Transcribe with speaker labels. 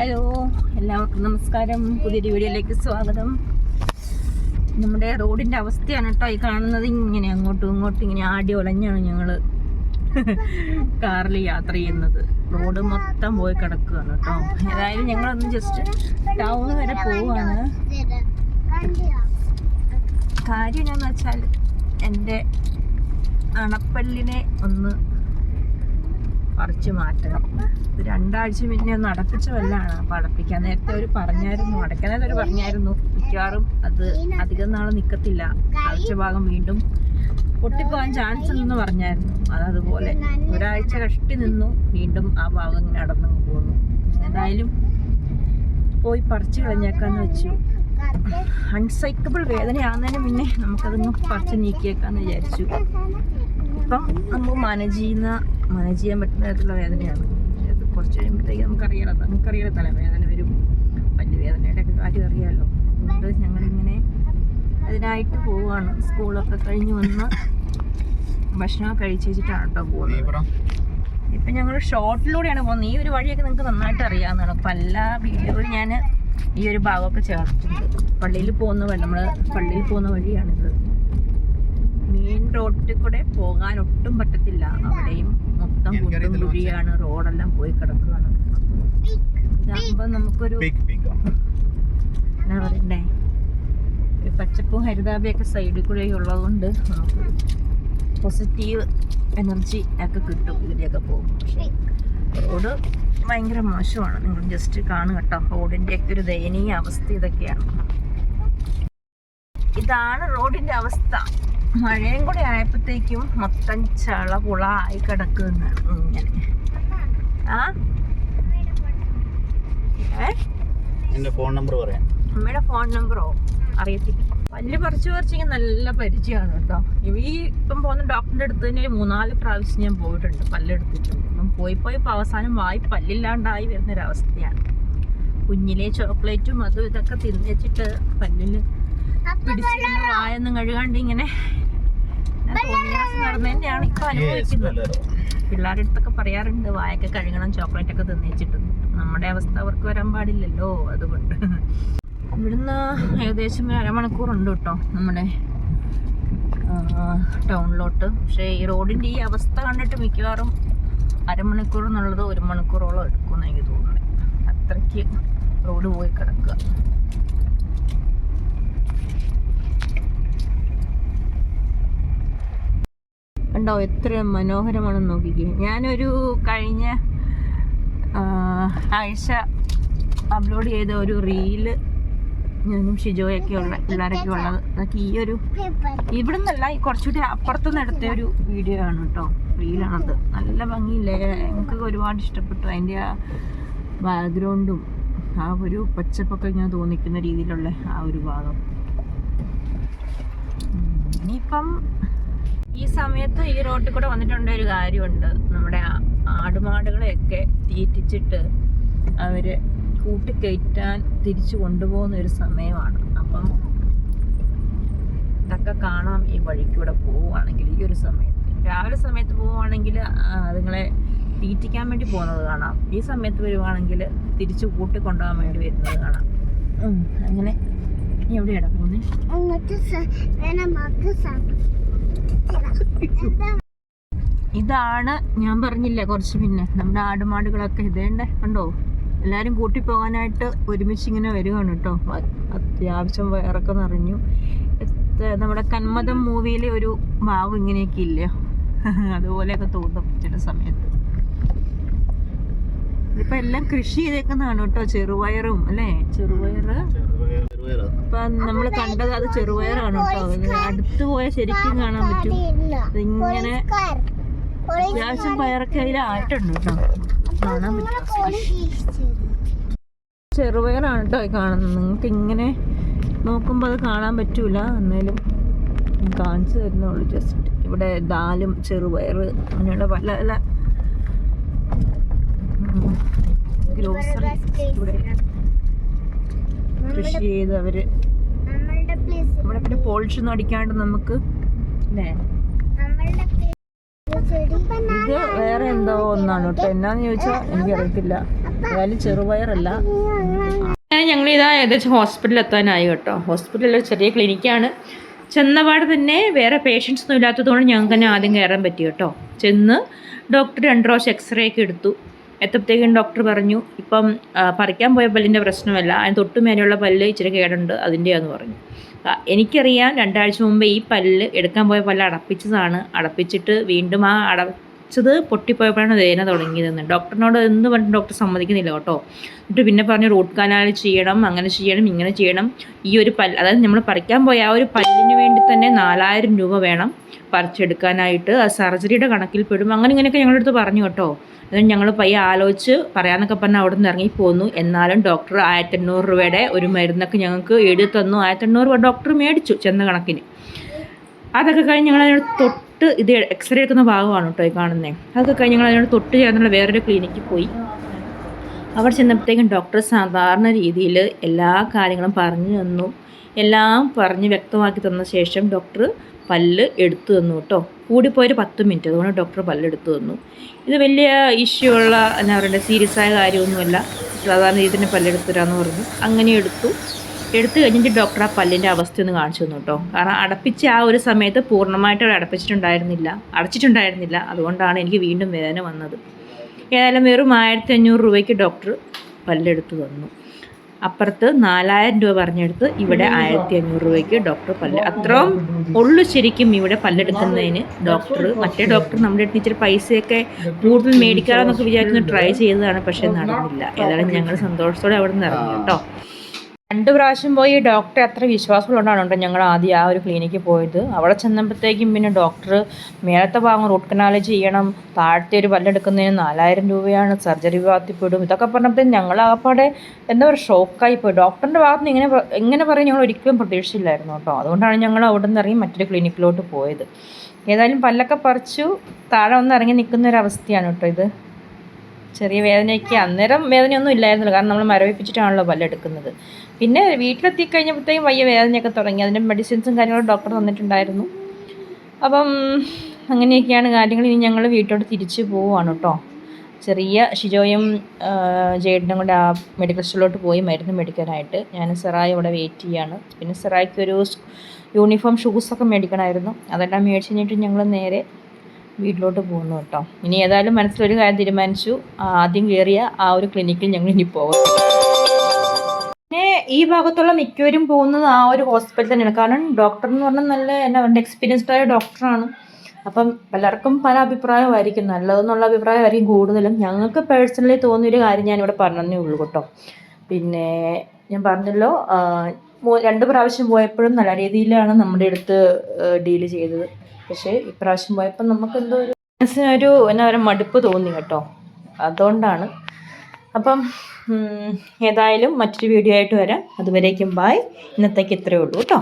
Speaker 1: Hello എല്ലാവർക്കും നമസ്കാരം. പുതിയൊരു വീഡിയോയിലേക്ക് സ്വാഗതം. നമ്മുടെ റോഡിന്റെ അവസ്ഥയാണ് കേട്ടോ ഈ കാണുന്നത്. ഇങ്ങനെ അങ്ങോട്ടും ഇങ്ങോട്ടും ഇങ്ങനെ ആടി ഒലഞ്ഞാണ് ഞങ്ങൾ കാറിൽ യാത്ര ചെയ്യുന്നത്. റോഡ് മൊത്തം പോയി കിടക്കുകയാണ് കേട്ടോ. ഏതായാലും ഞങ്ങളൊന്ന് ജസ്റ്റ് ടൗൺ വരെ പോവാണ്. കാര്യം എന്നാന്ന് വെച്ചാൽ എന്റെ അണപ്പല്ലിനെ ഒന്ന് പറിച്ചു മാറ്റണം. ഇത് രണ്ടാഴ്ച മുന്നേ ഒന്ന് അടപ്പിച്ച വല്ലാണ് അടപ്പിക്കാൻ. നേരത്തെ അവർ പറഞ്ഞായിരുന്നു അടയ്ക്കാൻ ഒരു പറഞ്ഞായിരുന്നു. മിക്കവാറും അത് അധികം നാൾ നിക്കത്തില്ല. അടച്ച ഭാഗം വീണ്ടും പൊട്ടിപ്പോകാൻ ചാൻസ് ഉണ്ടെന്ന് പറഞ്ഞായിരുന്നു. അത് അതുപോലെ. ഒരാഴ്ച കഷ്ടി നിന്നു വീണ്ടും ആ ഭാഗം ഇങ്ങനെ അടന്നു പോന്നു. എന്തായാലും പോയി പറിച്ച് കളഞ്ഞേക്കാന്ന് വെച്ചു. അൺസൈക്കബിൾ വേദനയാകുന്നതിന് മുന്നേ നമുക്കതൊന്ന് പറിച്ച് നീക്കിയേക്കാന്ന് വിചാരിച്ചു. ഇപ്പം നമുക്ക് മാനേജ് ചെയ്യുന്ന മാനേജ് ചെയ്യാൻ പറ്റുന്ന തരത്തിലുള്ള വേദനയാണ്. അത് കുറച്ച് കഴിയുമ്പോഴത്തേക്ക് നമുക്കറിയാലോ നമുക്കറിയാലോ തലവേദന വരും പല്ല് വേദനയുടെ ഒക്കെ കാര്യം അറിയാമല്ലോ അതുകൊണ്ട് ഞങ്ങളിങ്ങനെ അതിനായിട്ട് പോവുകയാണ് സ്കൂളൊക്കെ കഴിഞ്ഞ് വന്ന് ഭക്ഷണമൊക്കെ കഴിച്ച് വെച്ചിട്ടാണ് കേട്ടോ പോകുന്നത്. ഇപ്പം ഞങ്ങൾ ഷോർട്ടിലൂടെയാണ് പോകുന്നത്. ഈ ഒരു വഴിയൊക്കെ നിങ്ങൾക്ക് നന്നായിട്ട് അറിയാവുന്നതാണ്. പല വീഡിയോയിൽ ഞാൻ ഈ ഒരു ഭാഗമൊക്കെ ചേർത്തിട്ടുണ്ട്. പള്ളിയിൽ പോകുന്ന വഴി നമ്മൾ പള്ളിയിൽ പോകുന്ന വഴിയാണിത്. മെയിൻ റോഡിൽ കൂടെ പോകാൻ ഒട്ടും പറ്റത്തില്ല. അവിടെയും മൊത്തം കുണ്ടും കുഴിയാണ് റോഡെല്ലാം പോയി കിടക്കുകയാണ്. ഇതാകുമ്പോൾ നമുക്കൊരു എന്നാ പറയണ്ടേ? പച്ചപ്പും ഹരിതാപയൊക്കെ സൈഡിൽ കൂടെ ഉള്ളതുകൊണ്ട് നമുക്ക് പോസിറ്റീവ് എനർജി ഒക്കെ കിട്ടും ഇതിലൊക്കെ പോകും. പക്ഷേ റോഡ് ഭയങ്കര മോശമാണ്. നിങ്ങൾ ജസ്റ്റ് കാണുക കേട്ടോ. റോഡിന്റെ ഒക്കെ ഒരു ദയനീയ അവസ്ഥ ഇതൊക്കെയാണ്. ഇതാണ് റോഡിന്റെ അവസ്ഥ. മഴയും കൂടി ആയപ്പോഴത്തേക്കും മൊത്തം ചള പുള ആയി കിടക്കുന്ന ഇങ്ങനെ ആ?
Speaker 2: എന്റെ ഫോൺ നമ്പർ പറയാം.
Speaker 1: അമ്മയുടെ ഫോൺ നമ്പറോ? അറിയത്തില്ല. പല്ല് പറിച്ചു പറിച്ചെങ്കിൽ നല്ല പരിചയമാണ് കേട്ടോ. ഈ ഇപ്പം പോകുന്ന ഡോക്ടറിന്റെ അടുത്ത് തന്നെ ഒരു മൂന്നാൽ പ്രാവശ്യം ഞാൻ പോയിട്ടുണ്ട് പല്ലെടുത്തിട്ടുണ്ട്. അപ്പം പോയി പോയി ഇപ്പം അവസാനം വായി പല്ലില്ലാണ്ടായി വരുന്നൊരവസ്ഥയാണ്. കുഞ്ഞിലെ ചോക്ലേറ്റും അതും ഇതൊക്കെ തിന്നേച്ചിട്ട് പല്ലിൽ പിടിച്ചിരുന്ന വായൊന്നും കഴുകാണ്ട് ഇങ്ങനെ നടന്നതിന്റെയാണ് ഇപ്പൊ അനുഭവിക്കുന്നത്. പിള്ളേരുടെ അടുത്തൊക്കെ പറയാറുണ്ട് വായൊക്കെ കഴുകണം ചോക്ലേറ്റ് ഒക്കെ തിന്നിച്ചിട്ട്. നമ്മുടെ അവസ്ഥ അവർക്ക് വരാൻ പാടില്ലല്ലോ അതുകൊണ്ട്. ഇവിടുന്ന് ഏകദേശം ഒരു അരമണിക്കൂറുണ്ട് കേട്ടോ നമ്മുടെ ടൗണിലോട്ട്. പക്ഷേ ഈ റോഡിന്റെ ഈ അവസ്ഥ കണ്ടിട്ട് മിക്കവാറും അരമണിക്കൂർ എന്നുള്ളത് ഒരു മണിക്കൂറോളം എടുക്കുമെന്ന് എനിക്ക് തോന്നുന്നത് അത്രയ്ക്ക് റോഡ് പോയി കിടക്കുക. കണ്ടോ എത്ര മനോഹരമാണെന്ന് നോക്കിക്കേ. ഞാനൊരു കഴിഞ്ഞ ആഴ്ച അപ്ലോഡ് ചെയ്ത ഒരു റീൽ ഞാനും ഷിജോയൊക്കെ ഉള്ള പിള്ളേരൊക്കെ ഉള്ളത് അതൊക്കെ ഈ ഒരു ഇവിടെ നിന്നല്ല കുറച്ചുകൂടി അപ്പുറത്തുനിന്ന് എടുത്ത ഒരു വീഡിയോ ആണ് കേട്ടോ റീലാണത് നല്ല ഭംഗിയില്ലേ? എനിക്ക് ഒരുപാട് ഇഷ്ടപ്പെട്ടു. അതിന്റെ ആ ബാക്ക്ഗ്രൗണ്ടും ആ ഒരു പച്ചപ്പൊക്കെ ഞാൻ തോന്നിക്കുന്ന രീതിയിലുള്ള ആ ഒരു ഭാഗം. ഇനിയിപ്പം ഈ സമയത്ത് ഈ റോട്ടിൽ കൂടെ വന്നിട്ടുണ്ട ഒരു കാര്യമുണ്ട്. നമ്മുടെ ആടുമാടുകളെയൊക്കെ തീറ്റിച്ചിട്ട് അവർ കൂട്ടിക്കയറ്റാൻ തിരിച്ചു കൊണ്ടുപോകുന്ന ഒരു സമയമാണ്. അപ്പം ഇതൊക്കെ കാണാം ഈ വഴിക്കൂടെ പോവുകയാണെങ്കിൽ ഈ ഒരു സമയത്ത്. രാവിലെ സമയത്ത് പോവുകയാണെങ്കിൽ അതുങ്ങളെ തീറ്റിക്കാൻ വേണ്ടി പോകുന്നത് കാണാം. ഈ സമയത്ത് വരുവാണെങ്കിൽ തിരിച്ചു കൂട്ടിക്കൊണ്ടുപോകാൻ വേണ്ടി വരുന്നത് കാണാം. അങ്ങനെ. എവിടെയാണ് പോകുന്നത് ഇതാണ് ഞാൻ പറഞ്ഞില്ലേ കുറച്ച് പിന്നെ നമ്മുടെ ആടുമാടുകളൊക്കെ ഇതേണ്ടേ കണ്ടോ എല്ലാവരും കൂട്ടി പോകാനായിട്ട് ഒരുമിച്ച് ഇങ്ങനെ വരികയാണ് കേട്ടോ. അത്യാവശ്യം വയറൊക്കെ നിറഞ്ഞു. നമ്മുടെ കന്മതം മൂവിയിലെ ഒരു ഭാവം ഇങ്ങനെയൊക്കെ ഇല്ല? അതുപോലെയൊക്കെ തോന്നും ചില സമയത്ത്. ഇപ്പൊ എല്ലാം കൃഷി ചെയ്തേക്കുന്നതാണ് കേട്ടോ ചെറുപയറും അല്ലേ? ചെറുപയറ്. ഇപ്പൊ നമ്മൾ കണ്ടത് അത് ചെറുപയറാണ് കേട്ടോ. അടുത്ത് പോയാൽ ശരിക്കും കാണാൻ പറ്റും. ഇതിങ്ങനെ അത്യാവശ്യം പയറൊക്കെ പറ്റും. ചെറുപയറാണ് കേട്ടോ കാണുന്നത്. നിങ്ങൾക്ക് ഇങ്ങനെ നോക്കുമ്പോൾ അത് കാണാൻ പറ്റൂല. എന്നാലും കാണിച്ചു തരുന്നുള്ളൂ ജസ്റ്റ് ഇവിടെ ദാലും ചെറുപയർ അങ്ങനെയുള്ള പല പല ഗ്രോസറി ഇവിടെ കൃഷി ചെയ്ത്
Speaker 3: അവർ
Speaker 1: ഇവിടെ പിന്നെ പോളിഷ് ഒന്നും അടിക്കാണ്ട് നമുക്ക് അല്ലേ? ഇത് വേറെ എന്തോ ഒന്നാണ് കേട്ടോ. എന്നാന്ന് ചോദിച്ചാൽ എനിക്കറിയത്തില്ല. ഏതായാലും ചെറുപയറല്ല. ഞങ്ങൾ ഇതാ ഏകദേശം ഹോസ്പിറ്റലിൽ എത്താനായി കേട്ടോ. ഹോസ്പിറ്റലിൽ ഒരു ചെറിയ ക്ലിനിക്കാണ്. ചെന്നപാട് തന്നെ വേറെ പേഷ്യൻസ് ഒന്നും ഇല്ലാത്തതുകൊണ്ട് ഞങ്ങൾക്ക് തന്നെ ആദ്യം കയറാൻ പറ്റി കേട്ടോ. ചെന്ന് ഡോക്ടർ രണ്ട് പ്രാവശ്യം എക്സ്റേ ഒക്കെ എടുത്തു. എത്തപ്പോഴത്തേക്കും ഡോക്ടർ പറഞ്ഞു ഇപ്പം പറിക്കാൻ പോയ പല്ലിന്റെ പ്രശ്നമല്ല. അതിന് തൊട്ട് മേലെയുള്ള പല്ല് ഇച്ചിരി കേടുണ്ട്. അതിന്റെയാന്ന് പറഞ്ഞു. എനിക്കറിയാം രണ്ടാഴ്ച മുമ്പ് ഈ പല്ല് എടുക്കാൻ പോയ പല്ല് അടപ്പിച്ചതാണ്. അടപ്പിച്ചിട്ട് വീണ്ടും ആ അടച്ചത് പൊട്ടിപ്പോയപ്പോഴാണ് വേദന തുടങ്ങിയതെന്ന്. ഡോക്ടറിനോട് എന്ത് പറഞ്ഞിട്ട് ഡോക്ടർ സമ്മതിക്കുന്നില്ല കേട്ടോ. എന്നിട്ട് പിന്നെ പറഞ്ഞു റൂട്ട് കനാൽ ചെയ്യണം അങ്ങനെ ചെയ്യണം ഇങ്ങനെ ചെയ്യണം. ഈ ഒരു പല്ല് അതായത് നമ്മൾ പറിക്കാൻ പോയ ആ ഒരു പല്ലിന് വേണ്ടി തന്നെ നാലായിരം രൂപ വേണം പറിച്ചെടുക്കാനായിട്ട്. ആ സർജറിയുടെ കണക്കിൽ പെടും. അങ്ങനെ ഇങ്ങനെയൊക്കെ ഞങ്ങളുടെ അടുത്ത് പറഞ്ഞു കേട്ടോ. എന്നിട്ട് ഞങ്ങൾ പയ്യെ ആലോചിച്ച് പറയാമെന്നൊക്കെ പറഞ്ഞ് അവിടെ നിന്ന് ഇറങ്ങിപ്പോന്നു എന്നാലും ഡോക്ടർ ആയിരത്തെണ്ണൂറ് രൂപയുടെ ഒരു മരുന്നൊക്കെ ഞങ്ങൾക്ക് എഴുതി തന്നു ആയിരത്തെണ്ണൂറ് രൂപ ഡോക്ടർ മേടിച്ചു ചെന്ന കണക്കിന്. അതൊക്കെ കഴിഞ്ഞ് ഞങ്ങൾ അതിനോട് തൊട്ട് ഇത് എക്സ്റേ എടുക്കുന്ന ഭാഗമാണ് കേട്ടോ ഈ കാണുന്നത് അതൊക്കെ കഴിഞ്ഞ് ഞങ്ങൾ അതിനോട് തൊട്ട് ചേർന്നുള്ള വേറൊരു ക്ലിനിക്കിൽ പോയി. അവിടെ ചെന്നപ്പോഴത്തേക്കും ഡോക്ടർ സാധാരണ രീതിയിൽ എല്ലാ കാര്യങ്ങളും പറഞ്ഞു തന്നു. എല്ലാം പറഞ്ഞ് വ്യക്തമാക്കി തന്ന ശേഷം ഡോക്ടർ പല്ല് എടുത്തു തന്നു കേട്ടോ. കൂടിപ്പോയൊരു പത്ത് മിനിറ്റ്. അതുകൊണ്ട് ഡോക്ടർ പല്ലെടുത്ത് തന്നു. ഇത് വലിയ ഇഷ്യൂ ഉള്ള എന്നാ പറയുക സീരിയസ് ആയ കാര്യമൊന്നുമല്ല. സാധാരണ രീതിയിൽ തന്നെ പല്ലെടുത്ത് തരാമെന്ന് പറഞ്ഞു. അങ്ങനെ എടുത്തു. എടുത്തു കഴിഞ്ഞിട്ട് ഡോക്ടർ ആ പല്ലിന്റെ അവസ്ഥ ഒന്ന് കാണിച്ചു തന്നു കേട്ടോ. കാരണം അടപ്പിച്ച ആ ഒരു സമയത്ത് പൂർണമായിട്ട് അടപ്പിച്ചിട്ടുണ്ടായിരുന്നില്ല. അടച്ചിട്ടുണ്ടായിരുന്നില്ല. അതുകൊണ്ടാണ് എനിക്ക് വീണ്ടും വേദന വന്നത്. ഏതായാലും വെറും ആയിരത്തി അഞ്ഞൂറ് രൂപയ്ക്ക് ഡോക്ടർ പല്ലെടുത്ത് തന്നു. അപ്പുറത്ത് നാലായിരം രൂപ പറഞ്ഞെടുത്ത് ഇവിടെ ആയിരത്തി അഞ്ഞൂറ് രൂപയ്ക്ക് ഡോക്ടർ പല്ല്. അത്രയും ഉള്ളു ശരിക്കും ഇവിടെ പല്ലെടുക്കുന്നതിന് ഡോക്ടർ മറ്റേ ഡോക്ടർ നമ്മുടെ അടുത്ത് ഇച്ചിരി പൈസയൊക്കെ കൂടുതൽ മേടിക്കാമെന്നൊക്കെ വിചാരിക്കുന്നു ട്രൈ ചെയ്തതാണ് പക്ഷേ നടന്നില്ല. ഏതായാലും ഞങ്ങൾ സന്തോഷത്തോടെ അവിടെ നിന്ന് ഇറങ്ങി കേട്ടോ. രണ്ട് പ്രാവശ്യം പോയി ഡോക്ടറെ അത്ര വിശ്വാസമുള്ളതാണ് കേട്ടോ ഞങ്ങൾ ആദ്യം ആ ഒരു ക്ലിനിക്കിൽ പോയത്. അവിടെ ചെന്നപ്പോഴത്തേക്കും പിന്നെ ഡോക്ടർ മേലത്തെ ഭാഗം റൂട്ട് കനാൽ ചെയ്യണം താഴത്തെ ഒരു പല്ലെടുക്കുന്നതിന് നാലായിരം രൂപയാണ് സർജറി വിഭാഗത്തിൽപ്പെടും ഇതൊക്കെ പറഞ്ഞപ്പോഴത്തേക്കും ഞങ്ങൾ ആകപ്പാടെ എന്താ പറയുക ഷോക്കായി പോയി. ഡോക്ടറിന്റെ ഭാഗത്ത് നിന്ന് ഇങ്ങനെ എങ്ങനെ പറയും ഞങ്ങൾ ഒരിക്കലും പ്രതീക്ഷിച്ചില്ലായിരുന്നു കേട്ടോ. അതുകൊണ്ടാണ് ഞങ്ങൾ അവിടെ നിന്ന് ഇറങ്ങി മറ്റൊരു ക്ലിനിക്കിലോട്ട് പോയത്. ഏതായാലും പല്ലൊക്കെ പറിച്ചു താഴെ ഒന്ന് ഇറങ്ങി നിൽക്കുന്ന ഒരു അവസ്ഥയാണ് കേട്ടോ ഇത്. ചെറിയ വേദനയൊക്കെ അന്നേരം വേദനയൊന്നും ഇല്ലായിരുന്നല്ലോ. കാരണം നമ്മൾ മരവിപ്പിച്ചിട്ടാണല്ലോ പല്ലെടുക്കുന്നത്. പിന്നെ വീട്ടിലെത്തി കഴിഞ്ഞപ്പോഴത്തേക്കും വയ്യ വേദനയൊക്കെ തുടങ്ങി. അതിന്റെ മെഡിസിൻസും കാര്യങ്ങളും ഡോക്ടർ തന്നിട്ടുണ്ടായിരുന്നു. അപ്പം അങ്ങനെയൊക്കെയാണ് കാര്യങ്ങൾ. ഇനി ഞങ്ങൾ വീട്ടിലോട്ട് തിരിച്ചു പോവുകയാണ് കേട്ടോ. ചെറിയ ഷിജോയും ആ, ജേഡനും കൂടെ ആ മെഡിക്കൽ സ്റ്റോറിലോട്ട് പോയി മരുന്ന് മേടിക്കാനായിട്ട്. ഞാൻ സെറായി അവിടെ വെയിറ്റ് ചെയ്യാണ്. പിന്നെ സെറായിക്ക് ഒരു യൂണിഫോം ഷൂസൊക്കെ മേടിക്കണമായിരുന്നു. അതെല്ലാം മേടിച്ച് കഴിഞ്ഞിട്ട് ഞങ്ങൾ നേരെ വീട്ടിലോട്ട് പോകുന്നു കേട്ടോ. ഇനി ഏതായാലും മനസ്സിലൊരു കാര്യം തീരുമാനിച്ചു. ആദ്യം കയറിയ ആ ഒരു ക്ലിനിക്കിൽ ഞങ്ങൾ ഇനി പോകും ഈ ഭാഗത്തുള്ള മിക്കവരും പോകുന്നത് ആ ഒരു ഹോസ്പിറ്റൽ തന്നെയാണ്. കാരണം ഡോക്ടർ എന്ന് പറഞ്ഞാൽ നല്ല എന്നാ പറയുക എക്സ്പീരിയൻസ്ഡ് ആയ ഡോക്ടറാണ് അപ്പം പലർക്കും പല അഭിപ്രായമായിരിക്കും. നല്ലതെന്നുള്ള അഭിപ്രായമായിരിക്കും കൂടുതലും. ഞങ്ങൾക്ക് പേഴ്സണലി തോന്നിയൊരു കാര്യം ഞാനിവിടെ പറഞ്ഞതേ ഉള്ളൂ കേട്ടോ. പിന്നെ ഞാൻ പറഞ്ഞല്ലോ രണ്ട് പ്രാവശ്യം പോയപ്പോഴും നല്ല രീതിയിലാണ് നമ്മുടെ അടുത്ത് ഡീൽ ചെയ്തത്. പക്ഷേ ഇപ്രാവശ്യം പോയപ്പോൾ നമുക്ക് എന്തോ ഒരു മനസ്സിനൊരു എന്നാ പറയുക മടുപ്പ് തോന്നി കേട്ടോ. അതുകൊണ്ടാണ് അപ്പം ഏതായാലും മറ്റൊരു വീഡിയോ ആയിട്ട് വരാം. അതുവരേക്കും ബായ് ഇന്നത്തേക്ക് ഇത്രയേ ഉള്ളൂ കേട്ടോ